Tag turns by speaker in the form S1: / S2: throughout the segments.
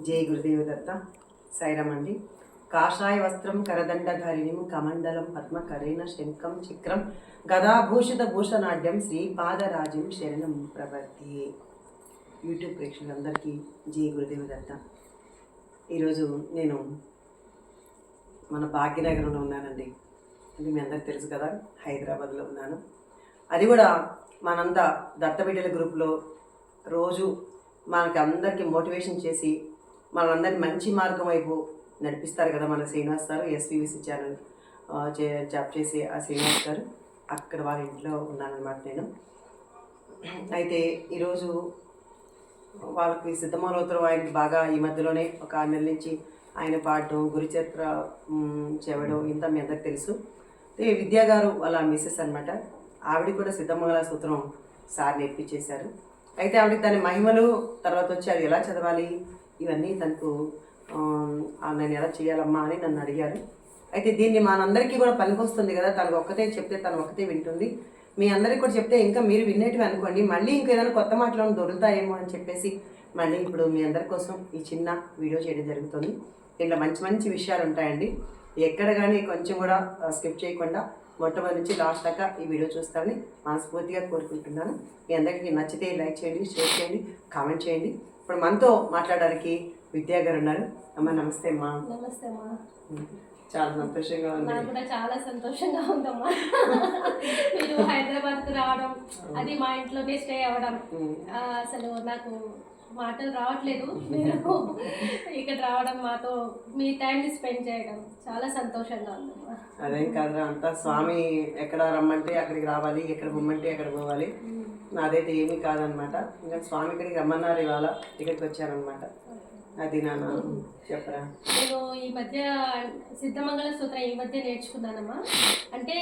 S1: జై గురుదేవదత్త దత్త. అండి కాషాయ వస్త్రం కరదండధారిణిం కమండలం పద్మ కరేణ శంఖం చక్రం గదాభూషిత భూషణాడ్యం శ్రీపాదరాజం శరణం ప్రవర్తి. యూట్యూబ్ ప్రేక్షకులందరికీ జై గురుదేవదత్త ఈరోజు నేను మన భాగ్యనగరంలో ఉన్నానండి. అంటే మీ అందరికి తెలుసు కదా హైదరాబాద్లో ఉన్నాను. అది కూడా మనంతా దత్తబిడ్డల గ్రూప్లో రోజు మనకి అందరికీ మోటివేషన్ చేసి మనందరినీ మంచి మార్గం వైపు నడిపిస్తారు కదా మన శ్రీనివాస్ గారు ఎస్వివిసి ఛానల్ జాబ్ చేసి ఆ శ్రీనివాస్ గారు. అక్కడ వాళ్ళ ఇంట్లో ఉన్నానమాట నేను. అయితే ఈరోజు వాళ్ళకి సిద్ధమూలోత్తరం ఆయనకి బాగా ఈ మధ్యలోనే ఒక ఆరు నెలల నుంచి ఆయన పాడటం గురుచరిత్ర చెవడం ఇంత మీ అందరికి తెలుసు. విద్యా గారు వాళ్ళ మిస్సెస్ అనమాట ఆవిడ కూడా సిద్ధమంగళ సూత్రం సార్ నేర్పించేశారు. అయితే ఆవిడకి దాని మహిమలు తర్వాత వచ్చి అది ఎలా చదవాలి? ఇవన్నీ తనకు నేను ఎలా చేయాలమ్మా అని నన్ను అడిగారు. అయితే దీన్ని మనందరికీ కూడా పనికొస్తుంది కదా తనకు ఒక్కతే చెప్తే తను ఒక్కతే వింటుంది. మీ అందరికీ కూడా చెప్తే ఇంకా మీరు వినేటివి అనుకోండి మళ్ళీ ఇంకేదైనా కొత్త మాటలు దొరుకుతాయేమో అని చెప్పేసి మళ్ళీ ఇప్పుడు మీ అందరి కోసం ఈ చిన్న వీడియో చేయడం జరుగుతుంది. దీంట్లో మంచి మంచి విషయాలు ఉంటాయండి. ఎక్కడ కానీ కొంచెం కూడా స్కిప్ చేయకుండా మొట్టమొదటి నుంచి లాస్ట్ దాకా ఈ వీడియో చూస్తారని మనస్ఫూర్తిగా కోరుకుంటున్నాను. మీ అందరికీ నచ్చితే లైక్ చేయండి షేర్ చేయండి కామెంట్ చేయండి. ఇప్పుడు మనతో మాట్లాడడానికి విద్యా గారు ఉన్నారు. అమ్మ నమస్తే అమ్మా.
S2: నమస్తే అమ్మా.
S1: చాలా సంతోషంగా ఉంది.
S2: నాకు కూడా చాలా సంతోషంగా ఉందమ్మా. మీరు హైదరాబాద్కు రావడం అది మా ఇంట్లోనే స్టే అవ్వడం అసలు నాకు మాటలు రావట్లేదు. మీరు ఇక్కడ రావడం మాతో మీ టైంని స్పెండ్ చేయడం చాలా సంతోషంగా ఉందమ్మా.
S1: అదేం కాదురా అంతా స్వామి ఎక్కడ రమ్మంటే అక్కడికి రావాలి ఎక్కడ పొమ్మంటే అక్కడ పోవాలి. నాదైతే ఏమీ కాదనమాట. ఇంకా స్వామి ఇక్కడికి రమ్మన్నారు ఇవాళ. ఇక్కడికి వచ్చారనమాట. అది నాన్న చెప్పరా?
S2: నేను ఈ మధ్య సిద్ధమంగళ సూత్రం ఈ మధ్య నేర్చుకున్నానమ్మా. అంటే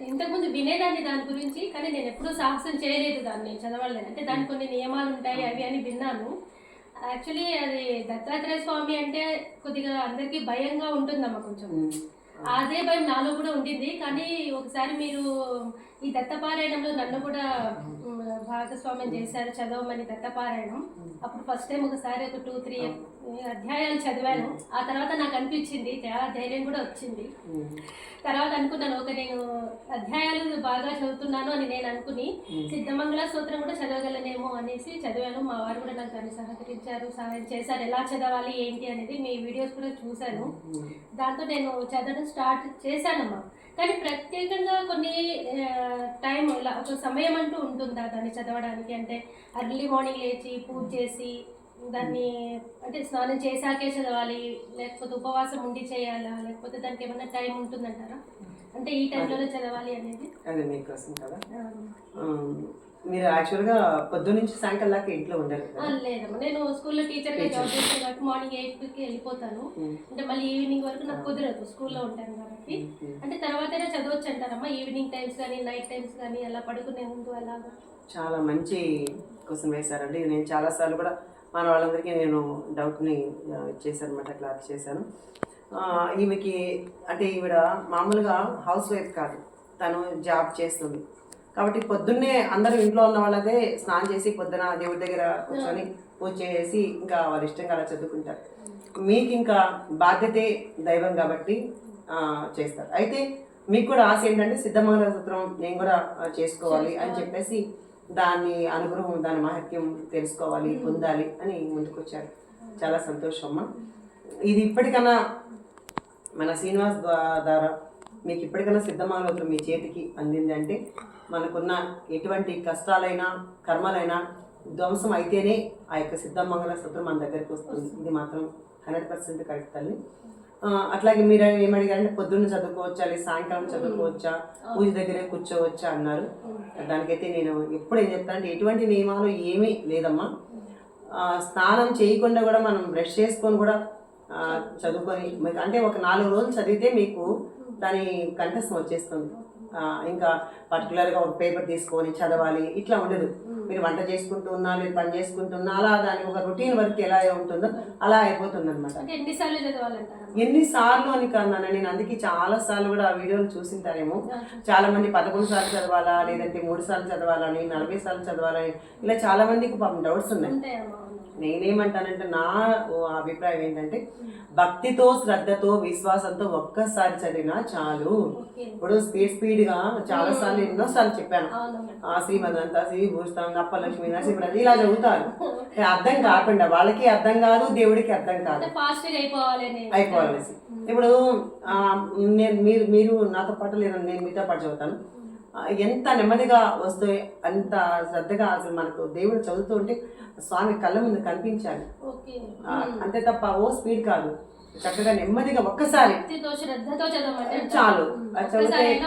S2: ఇంతకుముందు వినేదాన్ని దాని గురించి కానీ నేను ఎప్పుడూ సాహసం చేయలేదు దాన్ని చదవలేదు అంటే దానికి కొన్ని నియమాలు ఉంటాయి అవి అని విన్నాను. యాక్చువల్లీ అది దత్తాత్రేయ స్వామి అంటే కొద్దిగా అందరికీ భయంగా ఉంటుందమ్మా కొంచెం. అదే భయం నాలో కూడా ఉండింది. కానీ ఒకసారి మీరు ఈ దత్తపారాయణంలో నన్ను కూడా భాగస్వామ్యం చేశారు చదవమని దత్తపారాయణం. అప్పుడు ఫస్ట్ టైం ఒకసారి ఒక టూ త్రీ అధ్యాయాలు చదివాను. ఆ తర్వాత నాకు అనిపించింది చాలా ధైర్యం కూడా వచ్చింది. తర్వాత అనుకున్నాను ఒక నేను అధ్యాయాలు బాగా చదువుతున్నాను అని నేను అనుకుని సిద్ధమంగళ సూత్రం కూడా చదవగలనేమో అనేసి చదివాను. మా వారు కూడా నాకు దాన్ని సహకరించారు సహాయం చేశారు. ఎలా చదవాలి ఏంటి అనేది మీ వీడియోస్ కూడా చూశాను. దాంతో నేను చదవడం స్టార్ట్ చేశానమ్మా. కానీ ప్రత్యేకంగా కొన్ని టైం ఇలా ఒక సమయం అంటూ ఉంటుందా దాన్ని చదవడానికి? అంటే అర్లీ మార్నింగ్ లేచి పూజ చేసి దాన్ని అంటే స్నానం చేశాకే చదవాలి లేకపోతే ఉపవాసం ఉండి చేయాలా లేకపోతే దానికి ఏమైనా టైం ఉంటుందంటారా? అంటే ఈ టైంలోనే చదవాలి అనేది.
S1: అది మీకోసం కదా. మీరు యాక్చువల్గా పొద్దున్న నుంచి సాయంకాలం దాకా ఇంట్లో ఉండరు కదా?
S2: లేదమ్మా. నేను స్కూల్లో టీచర్గా జాబ్ చేస్తాను కాబట్టి మార్నింగ్ ఎయిట్కి వెళ్ళిపోతాను. అంటే మళ్ళీ ఈవినింగ్ వరకు నాకు కుదరదు స్కూల్లో ఉంటాను కాబట్టి. అంటే తర్వాతనే చదవచ్చు అంటారమ్మా. ఈవినింగ్ టైమ్స్ కానీ నైట్ టైమ్స్ కానీ అలా పడుకునే ముందు అలాగా
S1: చాలా మంచి క్వశ్చన్ వేశారండి. నేను చాలాసార్లు కూడా మన వాళ్ళందరికీ నేను డౌట్ని చేశాను అనమాట క్లాస్ చేశాను. ఈమెకి అంటే ఈవిడ మామూలుగా హౌస్ వైఫ్ కాదు. తను జాబ్ చేస్తుంది. కాబట్టి పొద్దున్నే అందరూ ఇంట్లో ఉన్న వాళ్ళదే స్నానం చేసి పొద్దున దేవుడి దగ్గర కూర్చొని పూజ చేసి ఇంకా వాళ్ళ ఇష్టంగా అలా చదువుకుంటారు. మీకు ఇంకా బాధ్యతే దైవం కాబట్టి ఆ, చేస్తారు. అయితే మీకు కూడా ఆశ ఏంటంటే సిద్ధమంగళ సూత్రం నేను కూడా చేసుకోవాలి అని చెప్పేసి దాని అనుగ్రహం దాని మహత్యం తెలుసుకోవాలి పొందాలి అని ముందుకొచ్చారు. చాలా సంతోషం అమ్మ ఇది ఇప్పటికన్నా మన శ్రీనివాస్ ద్వారా మీకు ఇప్పటికైనా సిద్ధమాలోచన మీ చేతికి అందింది అంటే మనకున్న ఎటువంటి కష్టాలైనా కర్మలైనా ధ్వంసం అయితేనే ఆ యొక్క సిద్ధమంగళ సూత్రం మన దగ్గరికి వస్తుంది. ఇది మాత్రం హండ్రెడ్ పర్సెంట్ కరెక్ట్ తల్లి. అట్లాగే మీరు ఏమడిగారంటే పొద్దున్న చదువుకోవచ్చా లేదా సాయంకాలం చదువుకోవచ్చా పూజ దగ్గరే కూర్చోవచ్చా అన్నారు. దానికైతే నేను ఎప్పుడు ఏం చెప్తాను అంటే ఎటువంటి నియమాలు ఏమీ లేదమ్మా. స్నానం చేయకుండా కూడా మనం బ్రష్ చేసుకొని కూడా చదువుకొని అంటే ఒక నాలుగు రోజులు చదివితే మీకు దాని కంఠస్థం వచ్చేస్తుంది. ఇంకా పర్టికులర్గా ఒక పేపర్ తీసుకొని చదవాలి ఇట్లా ఉండదు. మీరు వంట చేసుకుంటూ ఉన్నా లేదు పని చేసుకుంటున్నా అలా దాని ఒక రొటీన్ వర్క్ ఎలా ఉంటుందో అలా అయిపోతుంది అనమాట
S2: ఎన్నిసార్లు
S1: అని కన్నాను నేను అందుకే చాలా సార్లు కూడా ఆ వీడియోలు చూసింటారేమో. చాలా మంది పదకొండు సార్లు చదవాలా లేదంటే మూడు సార్లు చదవాలని నలభై సార్లు చదవాలని ఇలా చాలా మందికి పాపం డౌట్స్ ఉన్నాయి. నేనేమంటానంటే నా అభిప్రాయం ఏంటంటే భక్తితో శ్రద్ధతో విశ్వాసంతో ఒక్కసారి చదివినా చాలు. ఇప్పుడు స్పీడ్ స్పీడ్గా చాలా సార్లు ఎన్నో సార్లు చెప్పాను ఆ శ్రీమదంతా శ్రీ భూషణం అప్పలక్ష్మి నరసింహరాజు ఇలా చదువుతారు. అర్థం కాకుండా వాళ్ళకి అర్థం కాదు దేవుడికి అర్థం కాదు.
S2: అయిపోవాలి
S1: అయిపోవాలనేసి ఇప్పుడు మీరు మీరు నాతో పాటు లేదా నేను మీతో పాటు చదువుతాను. ఎంత నెమ్మదిగా వస్తే అంత శ్రద్ధగా అసలు మనకు దేవుడు చదువుతూ ఉంటే స్వామి కళ్ళ ముందు కనిపించాలి. అంతే తప్ప ఓ స్పీడ్ కాదు. చక్కగా నెమ్మదిగా ఒక్కసారి చాలు. చదివితే-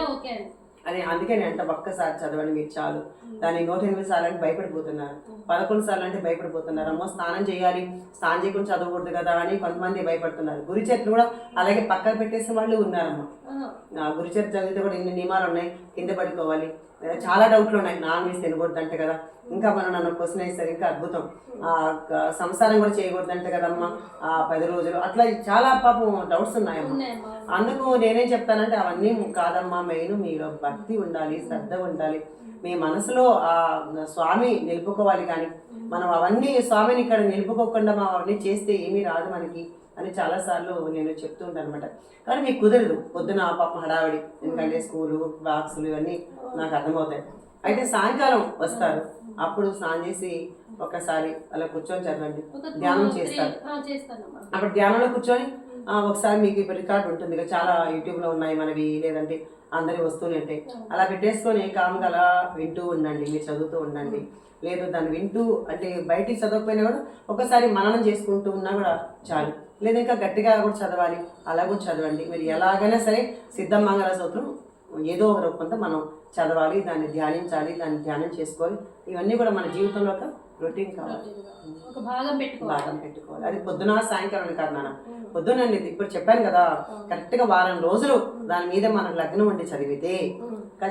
S1: అని అందుకే నేను అంటే ఒక్కసారి చదవండి మీరు చాలు. దాన్ని నూట ఎనిమిది సార్లు అంటే భయపడిపోతున్నారు. పదకొండు సార్లు అంటే భయపడిపోతున్నారు. అమ్మో స్నానం చేయాలి స్నానం చేయకుండా చదవకూడదు కదా అని కొంతమంది భయపడుతున్నారు. గురి చెట్లు కూడా అలాగే పక్కన పెట్టేసిన వాళ్ళు ఉన్నారమ్మా.
S2: ఆ,
S1: ఆ గురి చెట్టు చదివితే కూడా ఇన్ని నియమాలు ఉన్నాయి? కింద పడుకోవాలి చాలా డౌట్లు ఉన్నాయి. నాన్ వేసి తినకూడదు అంటే కదా. ఇంకా మనం నన్ను క్వశ్చన్ వేస్తారు ఇంకా అద్భుతం సంసారం కూడా చేయకూడదు అంటే కదమ్మా. ఆ పది రోజులు. అట్లా చాలా పాపం డౌట్స్ ఉన్నాయమ్మా.
S2: ఉన్నాయమ్మా
S1: అందుకు నేనేం చెప్తానంటే అవన్నీ కాదమ్మా. మెయిన్ మీలో భక్తి ఉండాలి శ్రద్ధ ఉండాలి. మీ మనసులో ఆ స్వామి నిలుపుకోవాలి కానీ మనం అవన్నీ స్వామిని ఇక్కడ నిలుపుకోకుండా మనం అవన్నీ చేస్తే ఏమీ రాదు మనకి అని చాలా సార్లు నేను చెప్తూ ఉంటాను అనమాట కానీ మీకు కుదరదు. పొద్దున పాపం హడావిడి. ఎందుకంటే స్కూలు బాక్సులు ఇవన్నీ నాకు అర్థమవుతాయి. అయితే సాయంకాలం వస్తారు. అప్పుడు స్నానం చేసి ఒకసారి అలా కూర్చొని చదవండి. ధ్యానం చేస్తారు. అప్పుడు ధ్యానంలో కూర్చొని ఒకసారి మీకు ఇప్పుడు రికార్డు ఉంటుంది చాలా యూట్యూబ్లో ఉన్నాయి మనవి లేదంటే అందరి వస్తూనే ఉంటాయి అలా పెట్టేసుకొని కామ్గా అలా వింటూ ఉండండి మీరు చదువుతూ ఉండండి. లేదు దాన్ని వింటూ అంటే బయటికి చదవకపోయినా కూడా ఒకసారి మననం చేసుకుంటూ ఉన్నా కూడా చాలు. లేదా ఇంకా గట్టిగా కూడా చదవాలి అలా కూడా చదవండి. మీరు ఎలాగైనా సరే సిద్ధమంగళ సూత్రం ఏదో ఒక రూపంతో మనం చదవాలి దాన్ని ధ్యానించాలి దాన్ని ధ్యానం చేసుకోవాలి ఇవన్నీ కూడా మన జీవితంలో ఒక రొటీన్ కావాలి.
S2: ఒక భాగం పెట్టుకోవాలి.
S1: భాగం పెట్టుకోవాలి. అది పొద్దున సాయంకాలం కాదు నాన్న. పొద్దున ఇప్పుడు చెప్పాను కదా కరెక్ట్గా వారం రోజులు దాని మీద మనం లగ్నం ఉండి చదివితే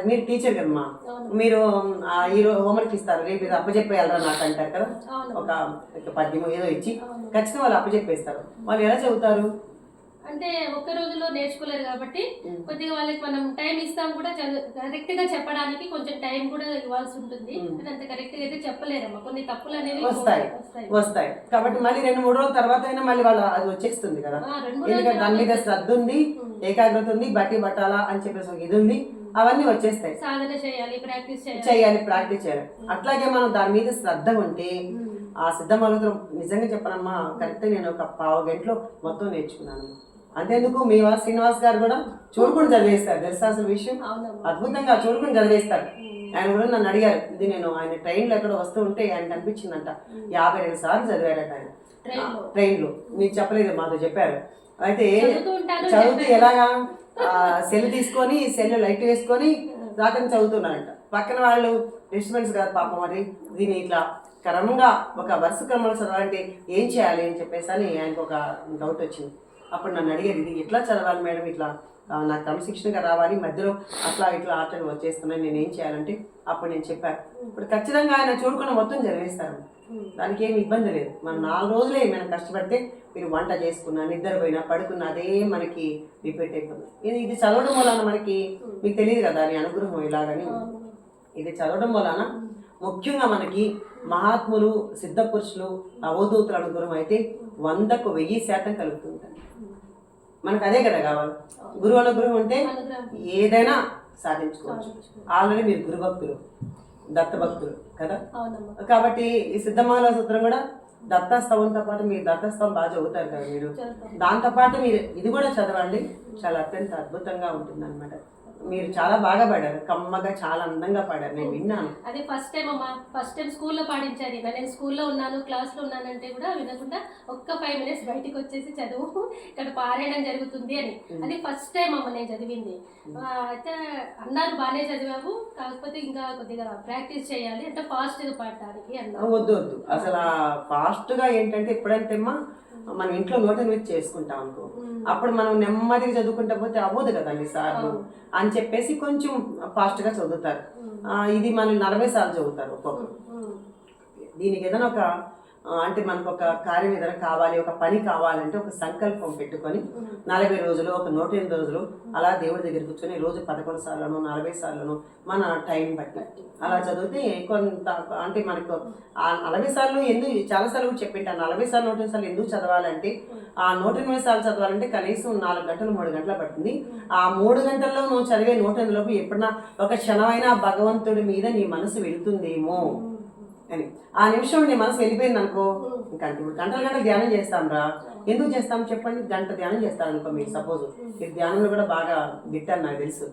S1: మీరు టీచర్ కదమ్మా. మీరు ఆ, ఈ రోజు హోంవర్క్ ఇస్తారు రేపు ఇది అప్పచెప్పేయాలరా నాకు అంటారు కదా. ఒక ఒక పద్యం ఏదో ఇచ్చి. ఖచ్చితంగా వాళ్ళు అప్పచెప్పేస్తారు వాళ్ళు ఎలా చదువుతారు?
S2: అంటే ఒక్క రోజులో నేర్చుకోలేరు కాబట్టి కొద్దిగా వాళ్ళకి మనం టైం ఇస్తాం కూడా కరెక్ట్గా చెప్పడానికి కొంచెం టైం కూడా ఇవ్వాల్సి ఉంటుంది. కానీ అంత కరెక్ట్గా అయితే చెప్పలేరమ్మా. కొన్ని తప్పులు అనేవి
S1: వస్తాయి.
S2: వస్తాయి.
S1: కాబట్టి మళ్ళీ రెండు మూడు రోజుల తర్వాత అయినా మళ్ళీ వాళ్ళు అది వచ్చేస్తుంది కదా. ఎందుకంటే దాని మీద శ్రద్ధ ఉంది ఏకాగ్రత ఉంది బట్టి బట్టాలా అని చెప్పేసి ఒక ఇది ఉంది. అవన్నీ వచ్చేస్తాయి.
S2: సాధన చేయాలి ప్రాక్టీస్ చేయాలి.
S1: ప్రాక్టీస్ చేయాలి. అట్లాగే మనం దాని మీద శ్రద్ధ ఉంటే ఆ సిద్ధ నిజంగా చెప్పనమ్మా కరెక్ట్ నేను ఒక పావు గంటలో మొత్తం నేర్చుకున్నాను. అంతేందుకు మీ శ్రీనివాస్ గారు కూడా చూడుకుని చదివేస్తారు తెలుసా అసలు విషయం? అద్భుతంగా చూడుకుని చదివేస్తారు. ఆయన కూడా నన్ను అడిగారు ఇది నేను ఆయన ట్రైన్లో ఎక్కడ వస్తూ ఉంటే ఆయన కనిపించిందంట యాభై రెండు సార్లు చదివారట ఆయన. ట్రైన్లో? మీకు చెప్పలేదు మాతో చెప్పారు. అయితే
S2: చదువుతూ
S1: ఎలాగా సెల్ తీసుకొని సెల్ లైట్ వేసుకొని రాత్రి చదువుతున్నారంట. పక్కన వాళ్ళు డిస్టర్బెన్స్ కదా పాపం మరి దీన్ని ఇట్లా క్రమంగా ఒక వరుస క్రమంలో చదవాలంటే ఏం చేయాలి అని చెప్పేసి అని ఆయనకు ఒక డౌట్ వచ్చింది. అప్పుడు నన్ను అడిగారు ఇది ఎట్లా చదవాలి మేడం ఇట్లా? నాకు క్రమశిక్షణగా రావాలి మధ్యలో అట్లా ఇట్లా ఆటలు వచ్చేస్తున్నాయి నేను ఏం చేయాలంటే అప్పుడు నేను చెప్పాను ఇప్పుడు ఖచ్చితంగా ఆయన చూడుకున్న మొత్తం చదివేస్తారు. దానికి ఏమి ఇబ్బంది లేదు. మనం నాలుగు రోజులే మనం కష్టపడితే మీరు వంట చేసుకున్నా నిద్రపోయినా పడుకున్నా అదే మనకి రిపీట్ అయిపోతుంది. ఇది ఇది చదవడం వలన మనకి మీకు తెలియదు కదా దాని అనుగ్రహం ఇలాగని ఇది చదవడం వలన ముఖ్యంగా మనకి మహాత్ములు సిద్ధ పురుషులు అవధూతుల అనుగ్రహం అయితే వందకు వెయ్యి శాతం కలుగుతుంది. మనకు అదే కదా కావాలి. గురువు అనుగ్రహం. ఉంటే ఏదైనా సాధించుకోవచ్చు. ఆల్రెడీ మీరు గురుభక్తులు దత్తభక్తులు కదా?
S2: అవునమ్మా.
S1: కాబట్టి ఈ సిద్ధమాల సూత్రం కూడా దత్తస్తవంతో పాటు మీరు దత్తస్తవం బాగా చదువుతారు కదా మీరు.
S2: చదువుతాం.
S1: దాంతో పాటు మీరు ఇది కూడా చదవండి. చాలా అత్యంత అద్భుతంగా ఉంటుంది మీరు చాలా బాగా పాడారు. కమ్మగా చాలా అందంగా పాడారు. నేను విన్నాను.
S2: అదే ఫస్ట్ టైం అమ్మా. ఫస్ట్ టైం స్కూల్లో పాడించారు ఇలా నేను స్కూల్లో ఉన్నాను క్లాస్లో ఉన్నానంటే కూడా వినకుండా ఒక్క ఫైవ్ మినిట్స్ బయటికి వచ్చేసి చదువు. ఇక్కడ పారాయణం జరుగుతుంది అని. అది ఫస్ట్ టైం అమ్మ నేను చదివింది. అయితే అన్నారు బాగానే చదివాము కాకపోతే ఇంకా కొద్దిగా ప్రాక్టీస్ చేయాలి. అంటే ఫాస్ట్గా పాడటానికి అన్నారు
S1: వద్దు వద్దు. అసలు ఫాస్ట్గా ఏంటంటే ఎప్పుడంటే అమ్మా మనం ఇంట్లో నోట్ చేసుకుంటాం అనుకో. అప్పుడు మనం నెమ్మదిగా చదువుకుంటా పోతే అవ్వదు కదా అన్ని సార్లు అని చెప్పేసి కొంచెం ఫాస్ట్గా చదువుతారు. ఇది మనం నలభై సార్లు చదువుతారు ఒక్కొక్కరు దీనికి ఏదైనా ఒక అంటే మనకు ఒక కార్యం ఏదైనా కావాలి ఒక పని కావాలంటే ఒక సంకల్పం పెట్టుకొని నలభై రోజులు ఒక నూట ఎనిమిది రోజులు అలా దేవుడి దగ్గర కూర్చొని రోజు పదకొండు సార్లను నలభై సార్లను మన టైం బట్టి అలా చదివితే కొంత అంటే మనకు ఆ నలభై సార్లు ఎందుకు చాలా సార్లు కూడా చెప్పింటా నలభై సార్లు నూట సార్లు ఎందుకు చదవాలంటే ఆ నూట ఎనిమిది సార్లు చదవాలంటే కనీసం నాలుగు గంటలు మూడు గంటలు పడుతుంది. ఆ మూడు గంటల్లో నువ్వు చదివే నూట ఎనిమిది లోపు ఎప్పుడన్నా ఒక క్షణమైనా భగవంతుడి మీద నీ మనసు వెళుతుందేమో. అని. ఆ నిమిషం నీ మనసు వెళ్ళిపోయింది అనుకో ఇంకా అంటే ఇప్పుడు గంటల గంటలు ధ్యానం చేస్తాం రా ఎందుకు చేస్తాం? చెప్పండి. గంట ధ్యానం చేస్తారు అనుకో మీరు సపోజ్ మీరు ధ్యానంలో కూడా బాగా దిట్టారు నాకు తెలుసు.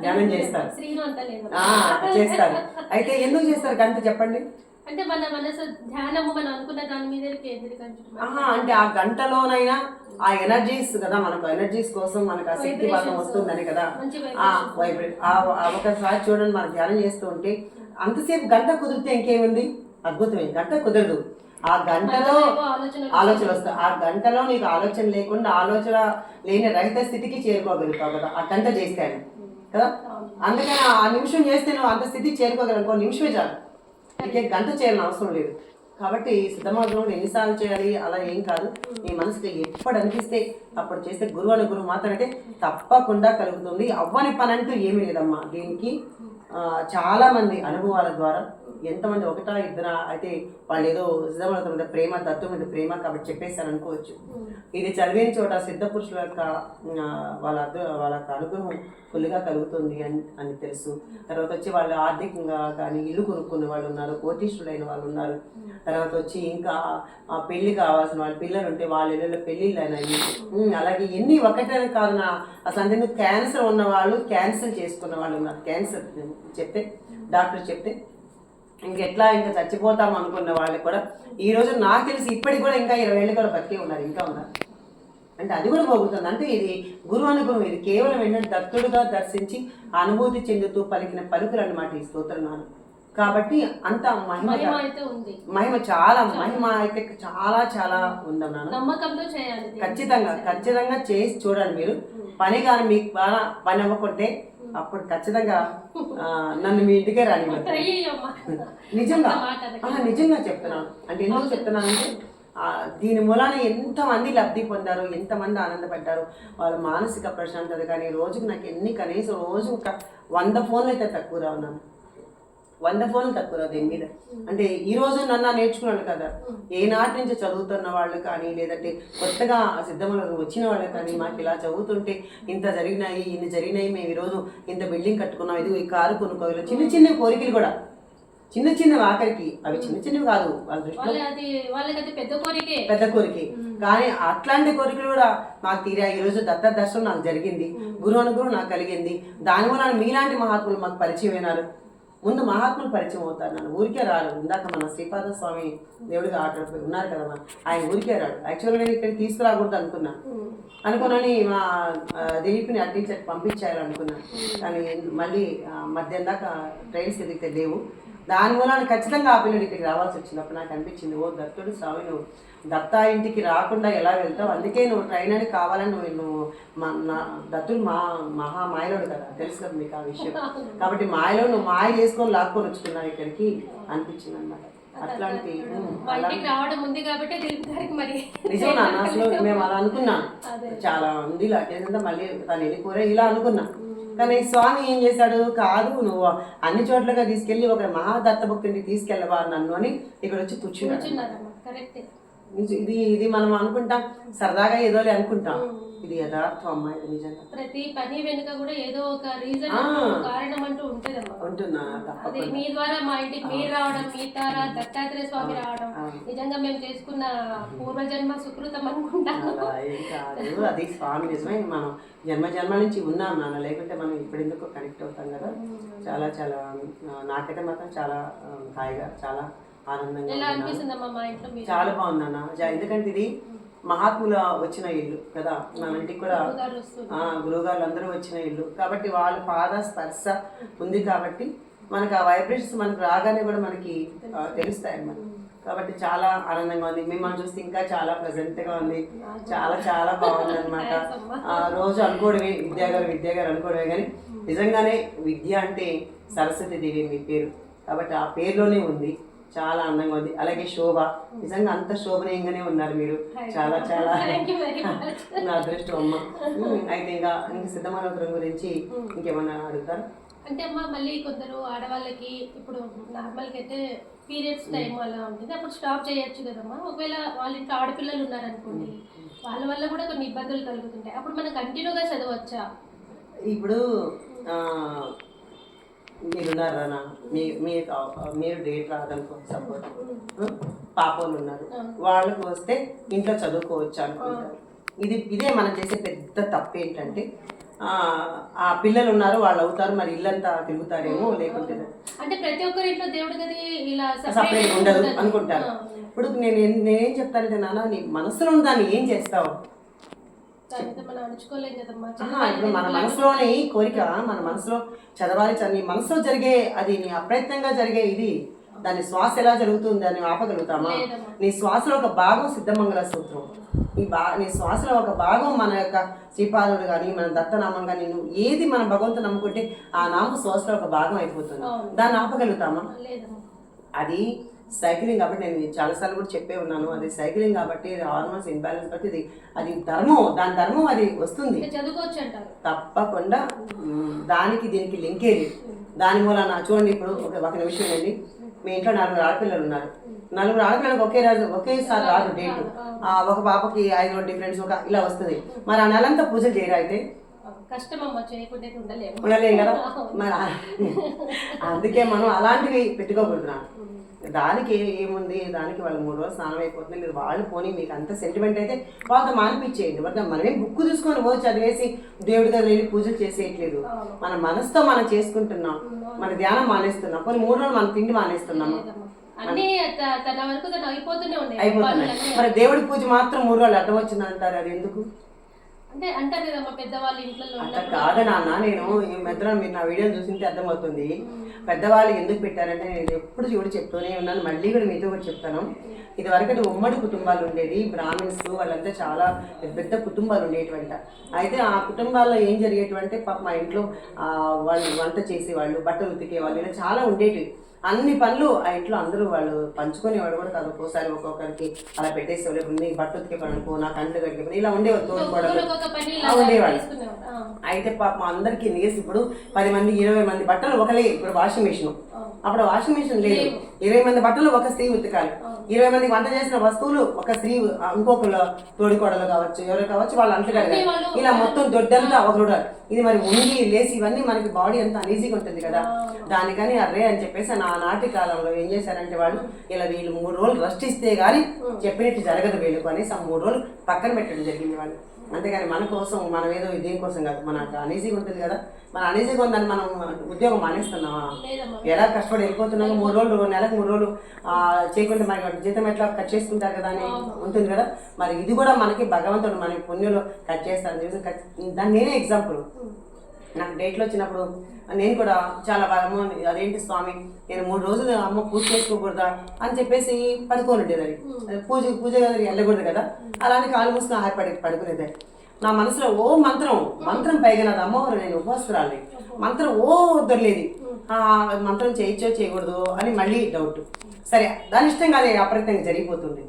S1: ధ్యానం చేస్తారు. చేస్తారు. అయితే ఎందుకు చేస్తారు? గంట చెప్పండి.
S2: అంటే మన మనసు ధ్యానము మనం అనుకున్న దాని మీద
S1: అంటే ఆ గంటలోనైనా ఆ ఎనర్జీస్ కదా మనకు. ఎనర్జీస్ కోసం మనకు ఆ శక్తి బలం వస్తుందని కదా. వైబ్రేట్ ఒకసారి చూడండి మనం ధ్యానం చేస్తూ ఉంటే. అంతసేపు గంట కుదిరితే ఇంకేముంది? అద్భుతమే. గంట కుదరదు. ఆ గంటలో
S2: ఆలోచన
S1: వస్తాయి. ఆ గంటలో నీకు ఆలోచన లేకుండా ఆలోచన లేని రహిత స్థితికి చేరుకోగలుగుతావు కదా. ఆ గంట చేస్తాను. కదా? అందుకని ఆ నిమిషం చేస్తే నువ్వు అంత స్థితికి చేరుకోగలను నిమిషమే చాలు. నీకే గంట చేయాలని అవసరం లేదు. కాబట్టి సిద్ధమార్గంలో ఎన్నిసార్లు చేయాలి అలా ఏం కాదు. నీ మనసుకి ఎప్పుడు అనిపిస్తే అప్పుడు చేస్తే గురువు అని గురువు మాత్రం అంటే తప్పకుండా కలుగుతుంది. అవ్వని పని అంటూ ఏమీ లేదమ్మా. దీనికి ఆ, చాలా మంది అనుభవాల ద్వారా ఎంతమంది ఒకటా ఇద్దరా అయితే వాళ్ళు ఏదో సిద్ధమవుతూ ఉంటే ప్రేమ దత్తు మీద ప్రేమ కాబట్టి చెప్పేశారు అనుకోవచ్చు. ఇది చదివిన చోట సిద్ధ పురుషుల యొక్క వాళ్ళ వాళ్ళ అనుగ్రహం ఫుల్గా కలుగుతుంది అని అని తెలుసు. తర్వాత వచ్చి వాళ్ళు ఆర్థికంగా కానీ ఇల్లు కొనుక్కున్న వాళ్ళు ఉన్నారు కోటీశ్వరులైన వాళ్ళు ఉన్నారు. తర్వాత వచ్చి ఇంకా ఆ పెళ్ళి కావాల్సిన వాళ్ళ పిల్లలు ఉంటే వాళ్ళ ఇళ్ళలో పెళ్ళిళ్ళు అయినాయి అలాగే ఎన్ని ఒకటే కాదు నా అసలు అంతెందుకు క్యాన్సర్ ఉన్న వాళ్ళు క్యాన్సిల్ చేసుకున్న వాళ్ళు ఉన్నారు. క్యాన్సర్ చెప్తే డాక్టర్ చెప్తే. ఇంకెట్లా ఇంకా చచ్చిపోతాం అనుకున్న వాళ్ళకి కూడా ఈ రోజు నాకు తెలిసి ఇప్పటికి కూడా ఇంకా ఇరవై ఏళ్ళు కూడా బతికే ఉన్నారు ఇంకా ఉన్నారు. అంటే అది కూడా పోగుతుంది. అంటే ఇది గురువు అనుభవం ఇది. కేవలం ఏంటంటే దత్తుడుగా దర్శించి అనుభూతి చెందుతూ పలికిన పలుకులు అన్నమాట ఈ స్తోత్రనాలు. కాబట్టి అంత మహిమ
S2: మహిమ అయితే ఉంది.
S1: మహిమ చాలా మహిమ అయితే చాలా చాలా ఉందన్నాను.
S2: నమ్మకంతో చేయాలి.
S1: ఖచ్చితంగా ఖచ్చితంగా చేసి చూడండి మీరు. పని కానీ మీకు బాగా పని అవ్వకుంటే అప్పుడు ఖచ్చితంగా నన్ను మీ ఇంటికే రాని. నిజంగా? నిజంగా చెప్తున్నాను. అంటే ఎందుకు చెప్తున్నానంటే ఆ, దీని మూలాన ఎంతమంది లబ్ధి పొందారు ఎంతమంది ఆనందపడ్డారు వాళ్ళ మానసిక ప్రశాంతత కానీ రోజుకు నాకు ఎన్ని కనీసం రోజు ఒక వంద ఫోన్లు అయితే తక్కువ రావు నాన్న వంద ఫోన్లు తక్కువ దీని మీద? అంటే ఈ రోజు నన్ను నేర్చుకున్నాను కదా. ఏనాటి నుంచి చదువుతున్న వాళ్ళు కానీ లేదంటే కొత్తగా సిద్ధంలో వచ్చిన వాళ్ళు కానీ మాకు ఇలా చదువుతుంటే ఇంత జరిగినాయి ఇన్ని జరిగినాయి మేము ఈరోజు ఇంత బిల్డింగ్ కట్టుకున్నాం ఇది ఈ కారు కొనుక్కోగలం చిన్న చిన్న కోరికలు కూడా. చిన్న చిన్న ఆఖరికి అవి చిన్న చిన్నవి కాదు వాళ్ళ దృష్టిలో.
S2: అది పెద్ద కోరికే.
S1: పెద్ద కోరిక. కానీ అట్లాంటి కోరికలు కూడా నాకు తీరా ఈ రోజు దత్త దర్శనం నాకు జరిగింది. గురువు అనుగ్రహం నాకు కలిగింది. దానివల్ల మీలాంటి మహాత్ములు మాకు పరిచయం అయినారు. ముందు మహాత్ములు పరిచయం అవుతారు. నన్ను ఊరికే రాడు ఇందాక మన శ్రీపాద స్వామి దేవుడిగా అక్కడ ఉన్నారు కదా మన ఆయన ఊరికే రాడు. యాక్చువల్గా నేను ఇక్కడికి తీసుకురాకూడదు అనుకున్నా. అనుకున్నాని మా దిలీప్ని అట్టించి పంపించాలి అనుకున్నాను కానీ మళ్ళీ మధ్యాహ్నం దాకా ట్రైన్స్ తిరిగితే లేవు. దాని ఖచ్చితంగా ఆ పిల్లడు ఇక్కడికి రావాల్సి వచ్చినప్పుడు నాకు అనిపించింది ఓ దత్తుడు స్వామి నువ్వు దత్తా ఇంటికి రాకుండా ఎలా వెళ్తావు? అందుకే నువ్వు ట్రైన్ అని కావాలని నువ్వు నువ్వు మా నా దత్తుడు మా మహా మాయలోడు కదా. తెలుసు కదా మీకు ఆ విషయం. కాబట్టి మాయలో నువ్వు మాయ చేసుకొని లాక్కొని వచ్చుకున్నావు ఇక్కడికి అనిపించింది అనమాట అట్లాంటి ఉమ్,
S2: మా ఇంటికి రావడం ఉంది కాబట్టి దిలీప్ గారికి మరి.
S1: నిజం నాన్న అసలు మేము అలా అనుకున్నాం. చాలా ఉంది ఇలా మళ్ళీ తను వెళ్ళిపోరే ఇలా అనుకున్నా. కానీ స్వామి ఏం చేశాడు? కాదు నువ్వు అన్ని చోట్లగా తీసుకెళ్ళి ఒక మహాదత్త భక్తుడిని తీసుకెళ్ళవా నన్ను అని ఇక్కడ వచ్చి కూర్చున్నాడు ఇది ఇది మనం అనుకుంటాం సరదాగా ఏదోలే అనుకుంటాం. ఇది యథార్థం అమ్మా ఇది నిజంగా.
S2: ప్రతి పని వెనుక కూడా ఏదో ఒక రీజన్. కారణం అంటూ ఉంటుందమ్మా. అది
S1: తప్పకుండా.
S2: మీ ద్వారా మా ఇంటికి మీరు రావడం మీ ద్వారా దత్తాత్రేయ స్వామి రావడం. నిజంగా మేము చేసుకున్న పూర్వజన్మ సుకృతం అనుకుంటాను
S1: కాదు. అది స్వామి నిజమే. మనం జన్మ జన్మ నుంచి ఉన్నాం నాన్న. లేకుంటే మనం ఇప్పుడు ఎందుకు కనెక్ట్ అవుతాం కదా. చాలా చాలా నాకైతే మాత్రం చాలా హాయిగా చాలా
S2: ఎలా
S1: ఉన్నాను.
S2: అనిపిస్తుందమ్మా మా ఇంట్లో మీరు?
S1: చాలా బాగుందన్న. జా- ఎందుకంటే ఇది మహాత్ముల వచ్చిన ఇల్లు కదా. మన ఇంటికి కూడా
S2: గారు
S1: ఆ, గురువుగారు అందరూ వచ్చిన ఇల్లు. కాబట్టి వాళ్ళ పాద స్పర్శ ఉంది కాబట్టి మనకు ఆ వైబ్రేషన్స్ మనకు రాగానే కూడా మనకి ఆ, తెలుస్తాయి. అన్నమాట కాబట్టి చాలా ఆనందంగా ఉంది. మిమ్మల్ని చూస్తే ఇంకా చాలా ప్లెజెంట్గా ఉంది చాలా చాలా బాగుంది అనమాట రోజు అనుకోవడమే విద్యాగారు విద్యాగారు అనుకోవడమే కానీ నిజంగానే విద్య అంటే సరస్వతి దేవి మీ పేరు. కాబట్టి ఆ పేరులోనే ఉంది. చాలా అందంగా ఉంది. అలాగే శోభ. నిజంగా అంత శోభనీయంగానే ఉన్నారు మీరు. చాలా చాలా నా అదృష్టం అమ్మ. అయితే ఇంకా ఇంక సిద్ధమనోత్తరం గురించి ఇంకేమన్నా అడుగుతారు?
S2: అంటే అమ్మ మళ్ళీ కొందరు ఆడవాళ్ళకి ఇప్పుడు నార్మల్గా అయితే పీరియడ్స్ టైం అలా ఉంటుంది. అప్పుడు స్టాప్ చేయొచ్చు కదమ్మా. ఒకవేళ వాళ్ళ ఇంట్లో ఆడపిల్లలు ఉన్నారనుకోండి వాళ్ళ వల్ల కూడా కొన్ని ఇబ్బందులు కలుగుతుంటాయి. అప్పుడు మనం కంటిన్యూగా చదవచ్చా?
S1: ఇప్పుడు మీరున్నారా నా? మీ మీరు కా- మీరు డేట్ రాదనుకో సపోజ్ పాపోలు ఉన్నారు వాళ్ళకు వస్తే ఇంట్లో చదువుకోవచ్చు అనుకుంటారు. ఇది ఇదే మనం చేసే పెద్ద తప్పు ఏంటంటే ఆ, ఆ పిల్లలు ఉన్నారు వాళ్ళు అవుతారు మరి ఇల్లంతా తిరుగుతారేమో లేకుంటే
S2: అంటే ప్రతి ఒక్కరి ఇంట్లో దేవుడి గది ఇలా
S1: సపరేట్ ఉండదు. అనుకుంటారు. ఇప్పుడు నేను ఏం- నేనేం చెప్తానంటే నాన్న నీ మనసులో దాన్ని ఏం చేస్తావు
S2: దానితో మనం అణుచుకోలేం కదమ్మా
S1: ఆహా, ఇప్పుడు మన మనసులోని కోరిక మన మనసులో చదవాలి చ- నీ మనసులో జరిగే అది నీ అప్రయత్నంగా జరిగే ఇది దాని శ్వాస ఎలా జరుగుతుంది అని ఆపగలుగుతామా. నీ శ్వాసలో ఒక భాగం సిద్ధమంగళ సూత్రం. నీ బా నీ శ్వాసలో ఒక భాగం మన యొక్క శ్రీపాదుడు కానీ మన దత్తనామం కానీ నువ్వు ఏది మన భగవంతుడు నమ్ముకుంటే ఆ నామ శ్వాసలో ఒక భాగం అయిపోతుంది. దాన్ని ఆపగలుగుతామా? అది సైక్లింగ్ కాబట్టి నేను చాలాసార్లు కూడా చెప్పే ఉన్నాను. అది సైక్లింగ్ కాబట్టి హార్మోన్స్ ఇంబ్యాలెన్స్ బట్టి ఇది అది ధర్మం దాని ధర్మం అది వస్తుంది. తప్పకుండా. దానికి దీనికి లింకే లేదు దాని మూలన చూడండి ఇప్పుడు ఒక ఒక నిమిషం అండి. మీ ఇంట్లో నలుగురు ఆడపిల్లలు ఉన్నారు. నలుగురు ఆడపిల్లలకు ఒకే రోజు ఒకేసారి రాదు డేట్. ఒక పాపకి ఐదు డిఫరెన్స్ ఒక ఇలా వస్తుంది. మరి ఆ నెలంతా పూజలు చేయరా అయితే?
S2: కష్టం అమ్మ చేయకుండా అయితే ఉండలేము.
S1: ఉండలేం కదా. మరి అందుకే మనం అలాంటివి పెట్టుకోకూడదు దానికి ఏముంది? దానికి వాళ్ళు మూడు రోజులు స్నానం అయిపోతుంది. లేదు వాళ్ళు పోనీ మీకు అంత సెంటిమెంట్ అయితే వాళ్ళతో మానిపించేయండి. మరి మనమేం బుక్ తీసుకొని పోయి చదివేసి దేవుడి దగ్గర వెళ్ళి పూజలు చేసేయట్లేదు. మన మనసుతో మనం చేసుకుంటున్నాం. మన ధ్యానం మానేస్తున్నాం. కొన్ని మూడు రోజులు మన తిండి మానేస్తున్నాము? అయిపోతున్నాయి. మరి దేవుడి పూజ మాత్రం మూడు రోజులు అడ్డం వచ్చింది అంటారు అది ఎందుకు?
S2: అంటే అంటారు కదమ్మా పెద్దవాళ్ళు ఇంట్లో
S1: అట్లా కాదు నాన్న నేను ఈ మధ్యలో మీరు నా వీడియోని చూసింటే అర్థమవుతుంది. పెద్దవాళ్ళు ఎందుకు పెట్టారంటే నేను ఎప్పుడు చూడు చెప్తూనే ఉన్నాను మళ్ళీ కూడా మీతో కూడా చెప్తాను. ఇది వరకటి ఉమ్మడి కుటుంబాలు ఉండేది బ్రాహ్మిన్స్ వాళ్ళంతా చాలా పెద్ద పెద్ద కుటుంబాలు ఉండేటువంటి. అయితే ఆ కుటుంబాల్లో ఏం జరిగేటువంటి పాప మా ఇంట్లో వాళ్ళు వంట చేసేవాళ్ళు బట్టలు ఉతికేవాళ్ళు ఇలా చాలా ఉండేటివి. అన్ని పనులు ఆ ఇంట్లో అందరూ వాళ్ళు పంచుకునేవాడు కూడా కాదు ఒక్కోసారి ఒక్కొక్కరికి అలా పెట్టేసేవాళ్ళు. నీ బట్ట ఉతికే పని అనుకో నా కండ్లు కడిగే పని ఇలా ఉండేవారు తోడుకోవడం. ఉండేవాళ్ళు. అయితే పాపం అందరికీ నీసి ఇప్పుడు పది మంది ఇరవై మంది బట్టలు ఒకలే ఇప్పుడు వాషింగ్ మిషన్. అప్పుడు వాషింగ్ మిషన్ లేదు. ఇరవై మంది బట్టలు ఒక స్త్రీ ఉతకాలి. ఇరవై మందికి వంట చేసిన వస్తువులు ఒక స్త్రీ ఇంకొకరు తోడికోడలు కావచ్చు ఎవరు కావచ్చు వాళ్ళు
S2: వాళ్ళు-
S1: ఇలా మొత్తం దొడ్డంతా ఒకరు ఇది మరి ఉండి లేసి ఇవన్నీ మనకి బాడీ అంతా అనీజీగా ఉంటుంది కదా. దానికని అర్రే అని చెప్పేసి నా నాటి కాలంలో ఏం చేశారంటే వాళ్ళు ఇలా వీళ్ళు మూడు రోజులు రెస్ట్ ఇస్తే గానీ చెప్పినట్టు జరగదు వీళ్ళకు అనేసి ఆ మూడు రోజులు పక్కన పెట్టడం జరిగింది వాళ్ళు. అంతేగాని మన కోసం మనం ఏదో దేనికోసం కాదు. మనకు అనీజీగా ఉంటుంది కదా. మన అనీజీగా ఉందని మనం ఉద్యోగం మానేస్తున్నామా?
S2: లేదమ్మా
S1: ఎలా కష్టపడి వెళ్ళిపోతున్నాము మూడు రోజులు నెలకు మూడు రోజులు మరి వాటి జీతం ఎట్లా కట్ చేసుకుంటారు కదా అని ఉంటుంది కదా. మరి ఇది కూడా మనకి భగవంతుడు మన పుణ్యులు కట్ చేస్తాను చూసి కట్ దాన్ని నేనే ఎగ్జాంపుల్ నాకు డేట్లో వచ్చినప్పుడు నేను కూడా చాలా బాగా అదేంటి స్వామి నేను మూడు రోజులు అమ్మ పూజ చేసుకోకూడదా? అని చెప్పేసి పడుకోని ఉండేదాన్ని పూజ పూజ గదికి వెళ్ళకూడదు కదా. అలానే కాలు మూసుకుని ఆహార పడి పడుకునేదాన్ని నా మనసులో ఓ మంత్రం మంత్రం పైగా నాది అమ్మవారు నేను ఉపవాసరాలి మంత్రం ఓ దొరలేదు ఆ మంత్రం చేయొచ్చో చేయకూడదు అని మళ్ళీ డౌట్ సరే దాని ఇష్టం కాదు అప్రయత్నంగా జరిగిపోతుంది.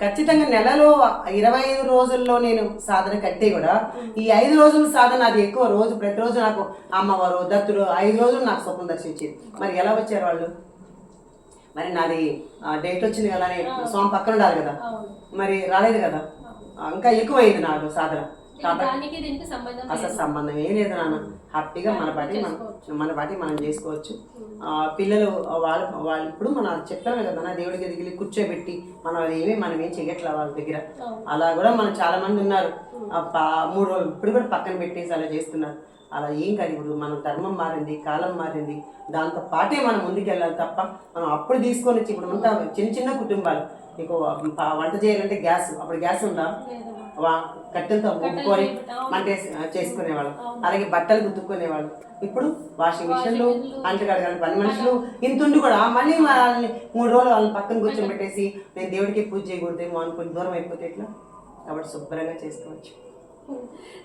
S1: ఖచ్చితంగా నెలలో ఇరవై ఐదు రోజుల్లో నేను సాధన కట్టే కూడా ఈ ఐదు రోజుల సాధన అది ఎక్కువ రోజు ప్రతిరోజు నాకు అమ్మవారు దత్తుడు ఐదు రోజులు నాకు స్వప్నం దర్శించేది. మరి ఎలా వచ్చారు వాళ్ళు? మరి నాది డేట్ వచ్చింది కదా స్వామి పక్కన ఉండాలి కదా. మరి రాలేదు కదా? ఇంకా ఎక్కువ అయింది నాకు సాధన. అసలు సంబంధం ఏం లేదు నాన్న. హ్యాపీగా మన పాటి మనం మన పాటి మనం చేసుకోవచ్చు. పిల్లలు వాళ్ళు వాళ్ళు ఇప్పుడు మనం చెప్తాను కదా మన దేవుడికి ఎదిగి కూర్చోబెట్టి మనం ఏమీ మనం ఏం చెయ్యట్లే వాళ్ళ దగ్గర. అలా కూడా మనం చాలా మంది ఉన్నారు. మూడు రోజులు ఇప్పుడు కూడా పక్కన పెట్టేసి అలా చేస్తున్నారు. అలా ఏం కాదు ఇప్పుడు మన ధర్మం మారింది కాలం మారింది. దాంతో పాటే మనం ముందుకెళ్ళాలి తప్ప మనం అప్పుడు తీసుకొని వచ్చి ఇప్పుడు అంతా చిన్న చిన్న కుటుంబాలు. నీకు వంట చేయాలంటే గ్యాస్ అప్పుడు గ్యాస్ ఉందా? కట్టెలతో ముగ్గుకొని మంట చేసుకునేవాళ్ళు. అలాగే బట్టలు గుద్దుకునేవాళ్ళు. ఇప్పుడు వాషింగ్ మిషన్లు అంట్లు కడగాలి పని మనుషులు ఇంతుండి కూడా మళ్ళీ వాళ్ళని మూడు రోజులు వాళ్ళని పక్కన కూర్చోబెట్టేసి నేను దేవుడికి పూజ చేయకూడదేమో అనుకుని దూరం అయిపోతే ఎట్లా? కాబట్టి శుభ్రంగా చేసుకోవచ్చు.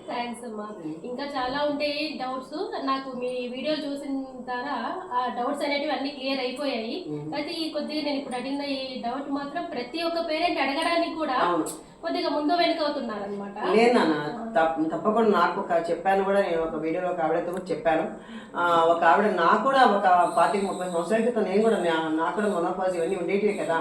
S2: థ్యాంక్స్ అమ్మా. ఇంకా చాలా ఉంటాయి డౌట్స్. నాకు మీ వీడియో చూసిన ద్వారా ఆ డౌట్స్ అనేటివి అన్ని క్లియర్ అయిపోయాయి. అయితే ఈ కొద్దిగా నేను ఇప్పుడు అడిగిన ఈ డౌట్ మాత్రం ప్రతి ఒక్క పేరెంట్ అడగడానికి కూడా కొద్దిగా ముందు వెనుక అవుతున్నారు అనమాట
S1: లేదు నాన్న తప్ప- తప్పకుండా నాకు ఒక చెప్పాను కూడా నేను ఒక వీడియోలో ఒక ఆవిడతో కూడా చెప్పాను. ఒక ఆవిడ నాకు కూడా ఒక పాతిక ముప్పై సంవత్సరాల క్రితం నేను కూడా నా- నాకు కూడా మొనోపాజ్ ఇవన్నీ ఉండేటివి కదా.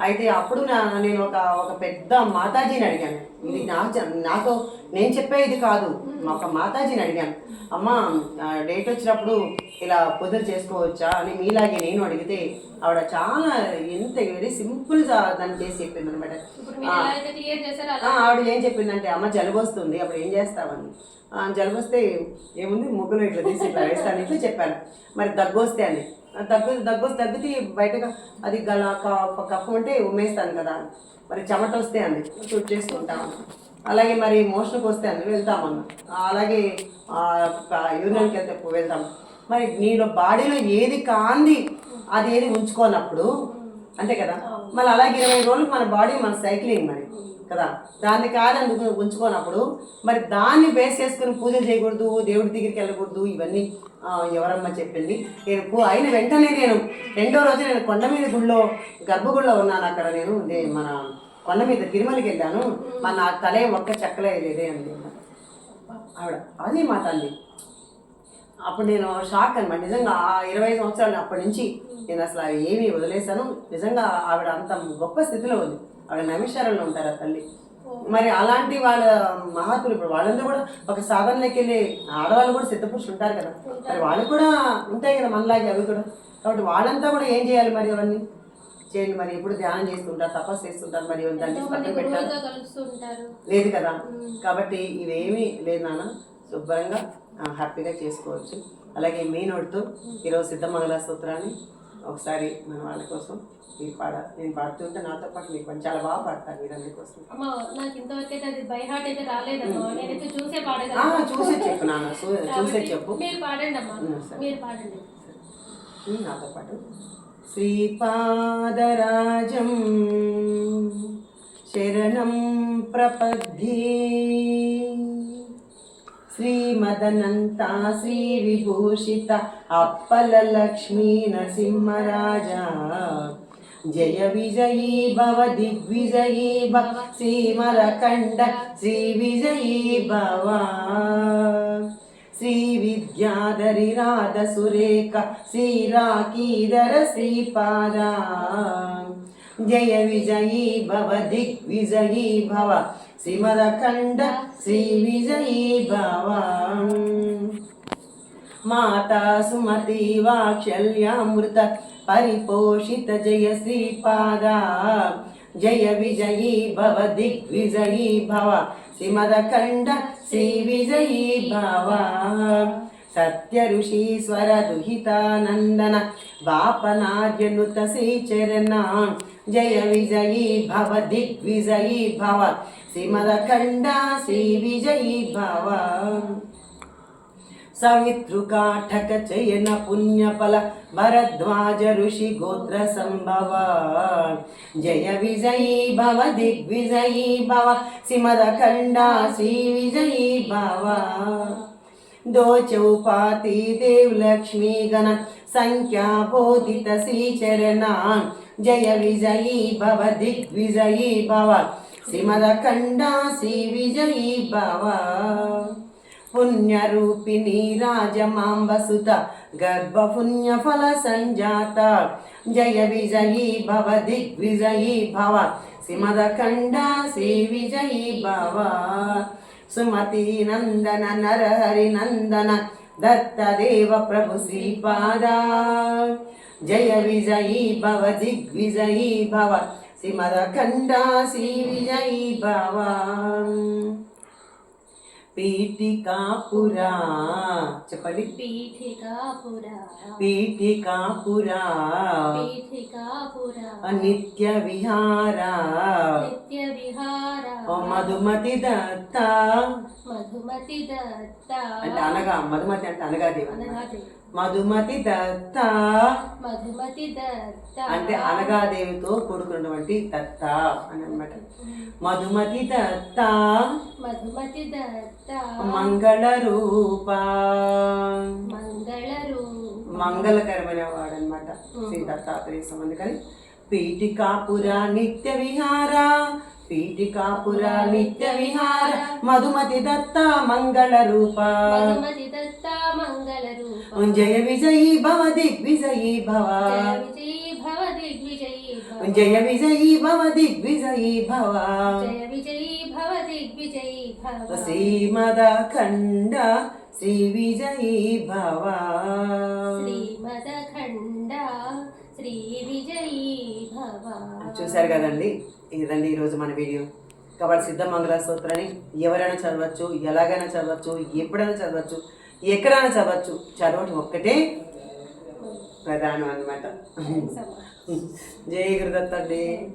S1: అయితే అప్పుడు నేను ఒక ఒక పెద్ద మాతాజీని అడిగాను. ఇది నా నాకు నేను చెప్పేది కాదు. ఒక మాతాజీని అడిగాను. అమ్మ డేట్ వచ్చినప్పుడు ఇలా పూజలు చేసుకోవచ్చా అని మీలాగే నేను అడిగితే ఆవిడ చాలా ఎంత వెరీ సింపుల్ దాన్ని చేసి చెప్పింది అనమాట ఆవిడ ఏం చెప్పిందంటే అమ్మ జలుబు వస్తుంది అప్పుడు ఏం చేస్తావని. ఆ, జలుబు వస్తే ఏముంది? ముగ్గులు ఇట్లా తీసి ఇట్లా వేస్తాను ఇట్లా చెప్పాను. మరి దగ్గు వస్తే అని. దగ్గు దగ్గు వస్తే దగ్గితే బయటగా అది గల క- కఫం అంటే ఉమ్మేస్తాను కదా. మరి చెమట వస్తే అంది షూట్ చేసుకుంటాము అలాగే మరి మోషన్కి వస్తే అంది వెళ్తామన్న ఆ, అలాగే యూనియన్కి వెళ్తే వెళ్తాం. మరి నీలో బాడీలో ఏది కాంది? అది ఏది ఉంచుకోనప్పుడు అంతే కదా? మళ్ళీ అలాగే ఇరవై రోజులు మన బాడీ మన సైక్లింగ్ మరి కదా? దాన్ని కాదని ఉంచుకోనప్పుడు మరి దాన్ని బేస్ చేసుకుని పూజలు చేయకూడదు దేవుడి దగ్గరికి వెళ్ళకూడదు ఇవన్నీ ఎవరమ్మ చెప్పింది. నేను అయిన వెంటనే నేను రెండో రోజు నేను కొండ మీద గుళ్ళో గర్భగుళ్ళో ఉన్నాను అక్కడ నేను మన కొండ మీద తిరుమలకి వెళ్ళాను. మన నా తలే ఒక్క చెక్కలే లేదే అంది. ఆవిడ అదే మాట తల్లి. అప్పుడు నేను షాక్ అనమాట నిజంగా ఆ ఇరవై సంవత్సరాలు అప్పటి నుంచి నేను అసలు అవి ఏమీ వదిలేశాను. నిజంగా ఆవిడ అంత గొప్ప స్థితిలో ఉంది. ఆవిడ నైమిషారంలో ఉంటారు ఆ తల్లి. మరి అలాంటి వాళ్ళ మహాత్ములు ఇప్పుడు వాళ్ళందరూ కూడా ఒక సాధనలోకి వెళ్ళి ఆడవాళ్ళు కూడా సిద్ధపురుషులు ఉంటారు కదా. మరి వాళ్ళు కూడా ఉంటాయి కదా మనలాగే అవి కూడా. కాబట్టి వాళ్ళంతా కూడా ఏం చేయాలి మరి అవన్నీ? చేయండి మరి. ఎప్పుడు ధ్యానం చేస్తుంటారు తపస్సు చేస్తుంటారు మరి. దాన్ని పక్కన పెట్టారు. లేదు కదా. కాబట్టి ఇవేమీ లేదు నాన్న. శుభ్రంగా హ్యాపీగా చేసుకోవచ్చు. అలాగే మీ నోటితో ఈరోజు సిద్ధమంగళ సూత్రాన్ని ఒకసారి మన వాళ్ళ కోసం మీరు పాడ నేను పాడుతుంటే నాతో పాటు మీరు కొంచెం చాలా బాగా పాడతారు మీరు అందుకోసం
S2: అమ్మ నాకు ఇంతవరకు అయితే అది బై హార్ట్ అయితే రాలేదమ్మా. నేనైతే చూసే పాడగలను
S1: చూసే చెప్పు నాన్న చూసే చెప్పు.
S2: మీరు పాడండి అమ్మా.
S1: ఉమ్, సరే.
S2: మీరు పాడండి.
S1: ఉమ్, నాతో పాటు. శ్రీపాదరాజం శరణం ప్రపద్యే. శ్రీమదనంతా శ్రీ విభూషిత అప్పల లక్ష్మీ నరసింహరాజా జయ విజయీ భవ దిగ్విజయీ భవ శ్రీమరకండ శ్రీ విజయీ భవ శ్రీ విద్యాధరి రాధ సురేఖ శ్రీ రాకీధర శ్రీపాద జయ విజయీ భవ దిగ్విజయీ భవ శ్రీమరకండ శ్రీ విజయీ భవ మాతా సుమతి వాక్షల్యామృత పరిపోషిత జయ శ్రీపాద జయ విజయీ భవ దిగ్విజయీ భవ శ్రీమదఖండ శ్రీ విజయీ భవ సత్య ఋషీశ్వర దుహితానందన బాపనార్యనుత శ్రీచరణ జయ విజయీ భవ దిగ్విజయీ భవ సిమలఖండ శ్రీ విజయీ భవ సవితృకాఠక చయన పుణ్యఫల భరద్వాజ ఋషి గోత్ర సంభవ జయ విజయీ భవ దిగ్విజయీ భవ సిమరఖండ శ్రీ విజయీ భవ దోచౌపాతి దేవలక్ష్మీ గణ సంఖ్యా బోధిత శ్రీచరణాన్ జయ విజయీ భవ దిగ్విజయీ భవ సిమద విజయీ భవ పుణ్యరూపిణి రాజమాంబసుత గర్భపుణ్యఫల సంజాత జయ విజయీ భవ దిగ్విజయీ భవ సిమద విజయీ భవ సుమతి నందన నరహరి నందన దత్తదేవ ప్రభు శ్రీపాద జయ విజయీ భవ దిగ్విజయీ భవ సిమరఖండా శ్రీ విజయ భవా పీఠికాపురా చెప్పండి.
S2: పీఠికాపురా.
S1: పీఠికాపురా
S2: పీఠికాపురా.
S1: నిత్య విహారా
S2: నిత్య విహారా
S1: మధుమతి దత్త
S2: మధుమతి దత్త
S1: అంటే అనగా మధుమతి అంటే అనగాదేవి.
S2: అనగాదేవి.
S1: మధుమతి దత్త.
S2: మధుమతి దత్త.
S1: అంటే అనగాదేవితో కూడుకున్నటువంటి దత్త అని అనమాట మధుమతి దత్త.
S2: మధుమతి దత్త.
S1: మంగళ రూప.
S2: మంగళ రూప.
S1: మంగళకరమైన వాడు అనమాట శ్రీ దత్తాత్రేయ సంబంధి కానీ పీఠికాపుర నిత్య విహార. పీఠికాపుర నిత్య విహార. మధుమతి దత్త మంగళ రూప.
S2: మధుమతి దత్త మంగళ రూప.
S1: జయ విజయీ భవ దిగ్విజయీ భవ.
S2: జయ విజయీ భవ దిగ్విజయీ భవ.
S1: జయ విజయీ భవ దిగ్విజయీ భవ. శ్రీమదఖండ శ్రీ విజయీ భవ.
S2: శ్రీ విజయీ భవ.
S1: చూశారు కదండి? ఇదండి ఈరోజు మన వీడియో. కాబట్టి సిద్ధమంగళ స్తోత్రాన్ని ఎవరైనా చదవచ్చు ఎలాగైనా చదవచ్చు ఎప్పుడైనా చదవచ్చు. ఎక్కడైనా చదవచ్చు. చదవటం ఒక్కటే ప్రధానం అన్నమాట. జై గురుదత్తండి